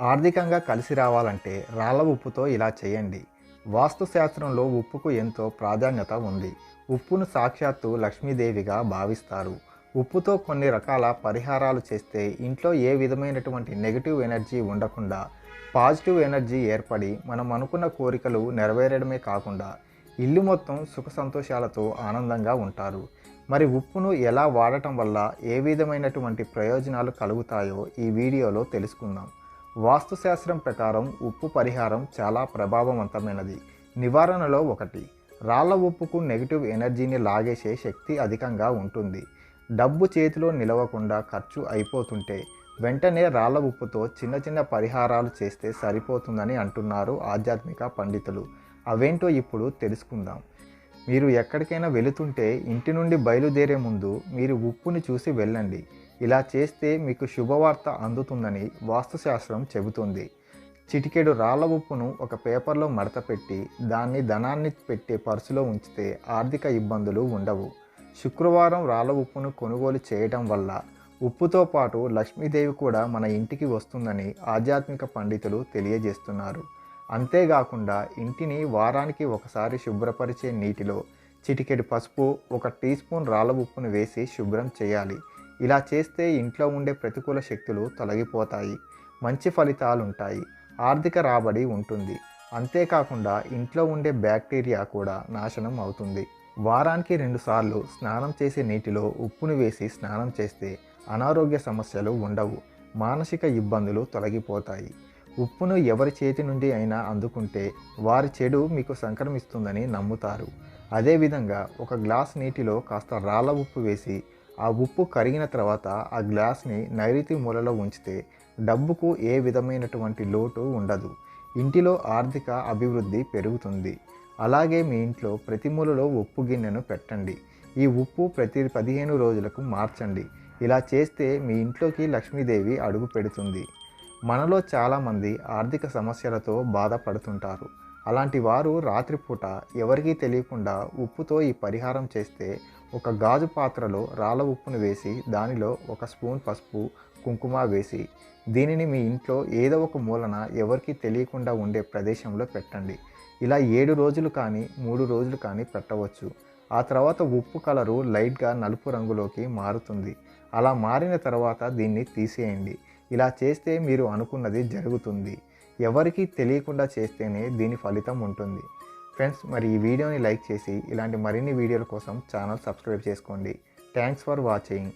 ఆర్థికంగా కలిసి రావాలంటే రాళ్ళ ఉప్పుతో ఇలా చేయండి. వాస్తుశాస్త్రంలో ఉప్పుకు ఎంతో ప్రాధాన్యత ఉంది. ఉప్పును సాక్షాత్తు లక్ష్మీదేవిగా భావిస్తారు. ఉప్పుతో కొన్ని రకాల పరిహారాలు చేస్తే ఇంట్లో ఏ విధమైనటువంటి నెగిటివ్ ఎనర్జీ ఉండకుండా పాజిటివ్ ఎనర్జీ ఏర్పడి మనం అనుకున్న కోరికలు నెరవేరడమే కాకుండా ఇల్లు మొత్తం సుఖ సంతోషాలతో ఆనందంగా ఉంటారు. మరి ఉప్పును ఎలా వాడటం వల్ల ఏ విధమైనటువంటి ప్రయోజనాలు కలుగుతాయో ఈ వీడియోలో తెలుసుకుందాం. వాస్తుశాస్త్రం ప్రకారం ఉప్పు పరిహారం చాలా ప్రభావవంతమైనది. నివారణలో ఒకటి రాళ్ళ ఉప్పుకు నెగిటివ్ ఎనర్జీని లాగేసే శక్తి అధికంగా ఉంటుంది. డబ్బు చేతిలో నిలవకుండా ఖర్చు అయిపోతుంటే వెంటనే రాళ్ళ ఉప్పుతో చిన్న చిన్న పరిహారాలు చేస్తే సరిపోతుందని అంటున్నారు ఆధ్యాత్మిక పండితులు. అవేంటో ఇప్పుడు తెలుసుకుందాం. మీరు ఎక్కడికైనా వెళుతుంటే ఇంటి నుండి బయలుదేరే ముందు మీరు ఉప్పుని చూసి వెళ్ళండి. ఇలా చేస్తే మీకు శుభవార్త అందుతుందని వాస్తుశాస్త్రం చెబుతుంది. చిటికెడు రాళ్ళ ఉప్పును ఒక పేపర్లో మడతపెట్టి దాన్ని ధనాన్ని పెట్టే పర్సులో ఉంచితే ఆర్థిక ఇబ్బందులు ఉండవు. శుక్రవారం రాళ్ళ ఉప్పును కొనుగోలు చేయటం వల్ల ఉప్పుతో పాటు లక్ష్మీదేవి కూడా మన ఇంటికి వస్తుందని ఆధ్యాత్మిక పండితులు తెలియజేస్తున్నారు. అంతేకాకుండా ఇంటిని వారానికి ఒకసారి శుభ్రపరిచే నీటిలో చిటికెడు పసుపు ఒక టీ స్పూన్ రాళ్ళ ఉప్పును వేసి శుభ్రం చేయాలి. ఇలా చేస్తే ఇంట్లో ఉండే ప్రతికూల శక్తులు తొలగిపోతాయి మంచి ఫలితాలుంటాయి ఆర్థిక రాబడి ఉంటుంది. అంతేకాకుండా ఇంట్లో ఉండే బ్యాక్టీరియా కూడా నాశనం అవుతుంది. వారానికి రెండుసార్లు స్నానం చేసే నీటిలో ఉప్పును వేసి స్నానం చేస్తే అనారోగ్య సమస్యలు ఉండవు మానసిక ఇబ్బందులు తొలగిపోతాయి. ఉప్పును ఎవరి చేతి నుండి అయినా అందుకుంటే వారి చెడు మీకు సంక్రమిస్తుందని నమ్ముతారు. అదేవిధంగా ఒక గ్లాస్ నీటిలో కాస్త రాళ్ళ ఉప్పు వేసి ఆ ఉప్పు కరిగిన తర్వాత ఆ గ్లాస్ని నైరుతి మూలలో ఉంచితే డబ్బుకు ఏ విధమైనటువంటి లోటు ఉండదు. ఇంటిలో ఆర్థిక అభివృద్ధి పెరుగుతుంది. అలాగే మీ ఇంట్లో ప్రతి మూలలో ఉప్పు గిన్నెను పెట్టండి. ఈ ఉప్పు ప్రతి పదిహేను రోజులకు మార్చండి. ఇలా చేస్తే మీ ఇంట్లోకి లక్ష్మీదేవి అడుగు పెడుతుంది. మనలో చాలామంది ఆర్థిక సమస్యలతో బాధపడుతుంటారు. అలాంటి వారు రాత్రిపూట ఎవరికీ తెలియకుండా ఉప్పుతో ఈ పరిహారం చేస్తే ఒక గాజు పాత్రలో రాళ్ళ ఉప్పును వేసి దానిలో ఒక స్పూన్ పసుపు కుంకుమ వేసి దీనిని మీ ఇంట్లో ఏదో ఒక మూలన ఎవరికీ తెలియకుండా ఉండే ప్రదేశంలో పెట్టండి. ఇలా ఏడు రోజులు కానీ మూడు రోజులు కానీ పెట్టవచ్చు. ఆ తర్వాత ఉప్పు కలరు లైట్గా నలుపు రంగులోకి మారుతుంది. అలా మారిన తర్వాత దీన్ని తీసేయండి. ఇలా చేస్తే మీరు అనుకున్నది జరుగుతుంది. ఎవరికీ తెలియకుండా చేస్తేనే దీని ఫలితం ఉంటుంది. ఫ్రెండ్స్ మరి ఈ వీడియోని లైక్ చేసి ఇలాంటి మరిన్ని వీడియోల కోసం ఛానల్ సబ్స్క్రైబ్ చేసుకోండి. Thanks for watching